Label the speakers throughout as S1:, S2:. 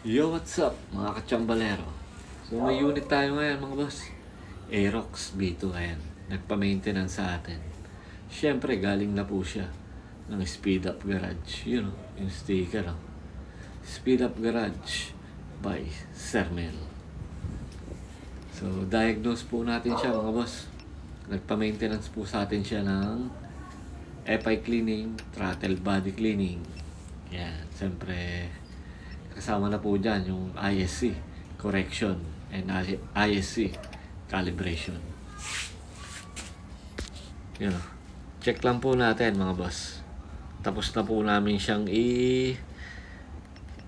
S1: Yo, what's up mga kachambalero? So may unit tayo ngayon mga boss. Aerox B2 ayan. Nagpa-maintenance sa atin. Siyempre galing na po siya ng Speed Up Garage. Yun o, yung sticker o. Speed Up Garage by Sermel. So diagnose po natin siya mga boss. Nagpa-maintenance po sa atin siya ng FI cleaning, throttle body cleaning. Yan, siyempre kasama na po dyan yung ISC correction and ISC calibration. Yun. Check lang po natin mga boss. Tapos na po namin siyang i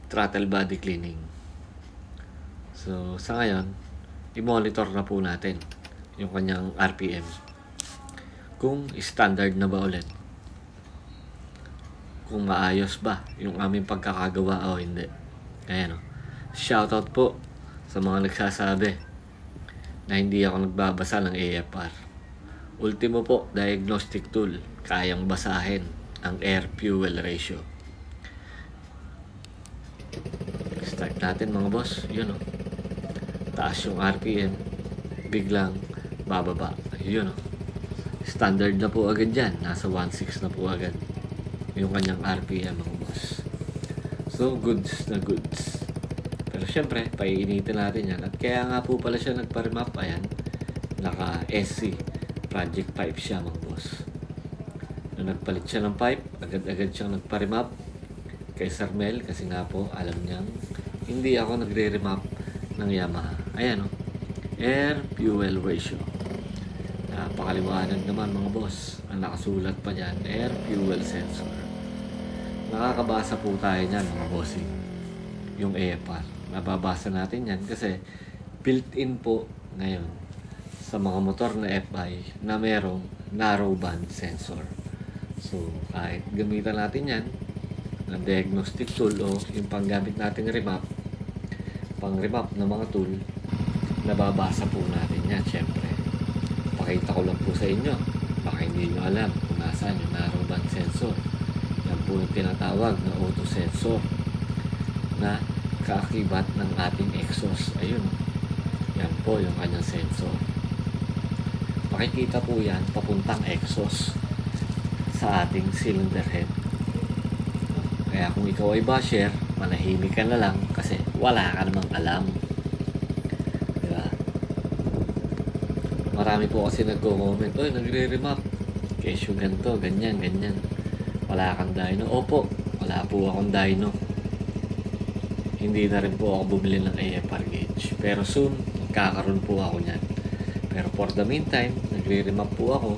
S1: throttle body cleaning. So, sa ngayon, i-monitor na po natin yung kanyang RPM. Kung standard na ba ulit. Kung maayos ba yung aming pagkakagawa o hindi. Ayan o. Shoutout po sa mga nagsasabi na hindi ako nagbabasa ng AFR. Ultimo po, diagnostic tool. Kayang basahin ang air-fuel ratio. Start natin mga boss. Yun o. Taas yung RPM. Biglang bababa. Yun o. Standard na po agad dyan. Nasa 1.6 na po agad. Yung kanyang RPM mga boss. So, goods na goods. Pero syempre, paiinitin natin yan. At kaya nga po pala siya nagpa-remap. Ayan. Naka-SC. Project pipe siya mga boss. Nung nagpalit siya ng pipe, agad-agad siyang nagpa-remap kay Sir Mel kasi nga po alam niyang hindi ako nagre-remap ng Yamaha. Ayan o. Air fuel ratio. Napakaliwanag naman mga boss. Ang nakasulat pa dyan, air fuel sensor. Nakakabasa po tayo niyan mga bossing. Yung AFR. Nababasa natin yan kasi built-in po ngayon sa mga motor na FI na merong narrow band sensor. So, kahit gamitan natin yan, ng diagnostic tool o yung panggamit nating remap, pang remap ng mga tool, nababasa po natin yan, syempre. Pakita ko lang po sa inyo. Baka hindi nyo alam kung nasaan yung narrow band sensor. Yan po yung tinatawag na auto sensor na kaakibat ng ating exhaust. Ayun. Yan po yung kanyang sensor. Makikita po yan papuntang exhaust sa ating cylinder head. Kaya kung ikaw ay basher, manahimik ka na lang kasi wala ka namang alam. Diba? Marami po kasi nagko-comment, Oy, nagre-remap. Kesyo ganito, ganyan, ganyan. Wala kang dyno. Opo, wala po akong dyno. Hindi na rin po ako bumili ng AFR gauge. Pero soon, magkakaroon po ako niyan. Pero for the meantime, nagre-remap po ako.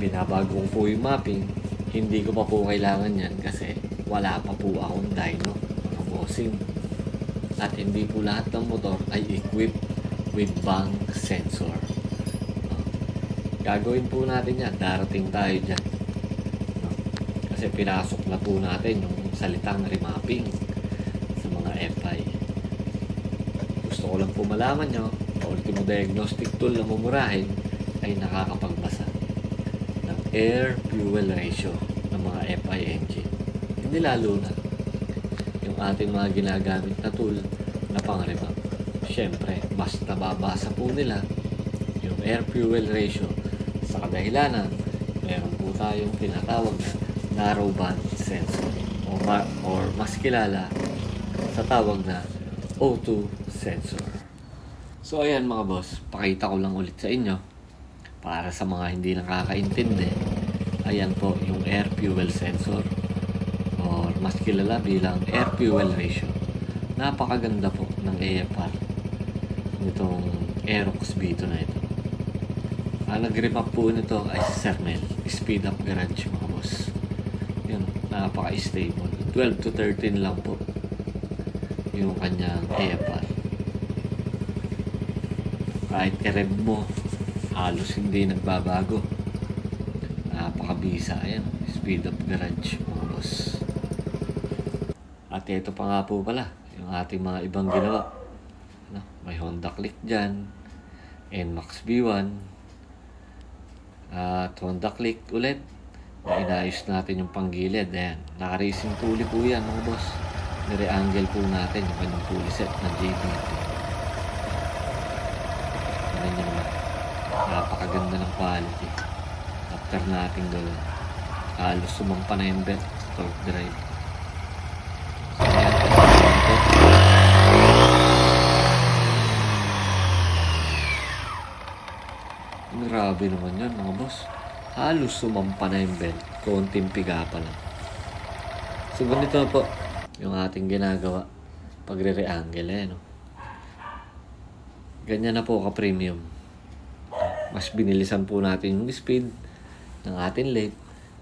S1: Binabago ko po yung mapping. Hindi ko pa po kailangan yan kasi wala pa po akong dyno. Mga bossing. At hindi po lahat ng motor ay equipped with bank sensor. Gagawin po natin yan. Darating tayo dyan. Kasi pinasok na po natin yung salitang remapping sa mga FI. Gusto ko lang po malaman nyo, ultimo diagnostic tool na mumurahin ay nakakapagbasa ng air-fuel ratio ng mga FI engine. Hindi lalo na yung ating mga ginagamit na tool na pang-remap. Siyempre, mas nababasa po nila yung air-fuel ratio sa kadahilanan meron po tayong tinatawag na narrow band sensor o ma- or mas kilala sa tawag na O2 sensor. So ayan mga boss, pakita ko lang ulit sa inyo para sa mga hindi nakakaintindi. Ayan po yung air fuel sensor or mas kilala bilang air fuel ratio. Napakaganda po ng AFR nitong Aerox B2 na ito. Ang nag-remap po nito ay si Sir Speed Up Garage mga. Yun, napaka-stable. 12 to 13 lang po yung kanyang AFR. Kahit i-rev mo, halos hindi nagbabago. Napakabisa. Ayan, Speed Up Garage mga boss. At ito pa nga po pala, yung ating mga ibang ginawa. No? May Honda Click dyan, NMAX B1, at Honda Click ulit. Na inayos natin yung panggilid. Ayan. Naka-racing tuli po yan mga boss. nire-angle po natin yung kanyang pulley set ng JB. Tingnan nyo naman. Napakaganda ng quality. After nating gawin. Halos sumampa na yung belt sa torque drive. So. Grabe naman yan mga boss. Halos sumampa na yung belt. Konting piga pa lang. So ganito na po yung ating ginagawa. Pagre-reangle eh, no? Ganyan na po ka-premium. Mas binilisan po natin yung speed ng ating lathe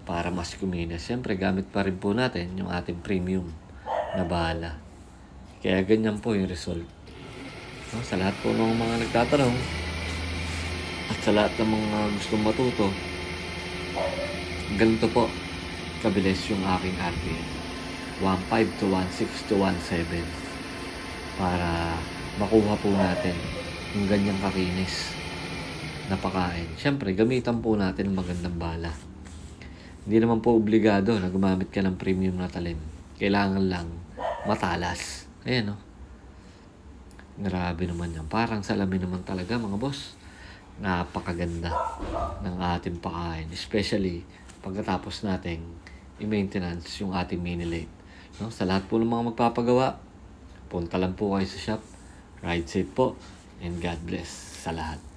S1: para mas kumina. Siyempre, gamit pa rin po natin yung ating premium na bala. Kaya ganyan po yung result. No, sa lahat po ng mga nagtatanong at sa lahat ng mga gustong matuto, ganito po kabilis yung aking RPM. 1.5 to 1.6 to 1.7 para makuha po natin yung ganyang kakinis na pakain. Siyempre, gamitan po natin ng magandang bala. Hindi naman po obligado na gumamit ka ng premium na talim. Kailangan lang matalas. Ayan, no? Grabe naman yan. Parang salamin naman talaga, mga boss. Napakaganda ng ating pakain. Especially pagkatapos nating i-maintenance yung ating mini lathe. No? Sa lahat po ng mga magpapagawa, punta lang po kayo sa shop. Ride safe po. And God bless sa lahat.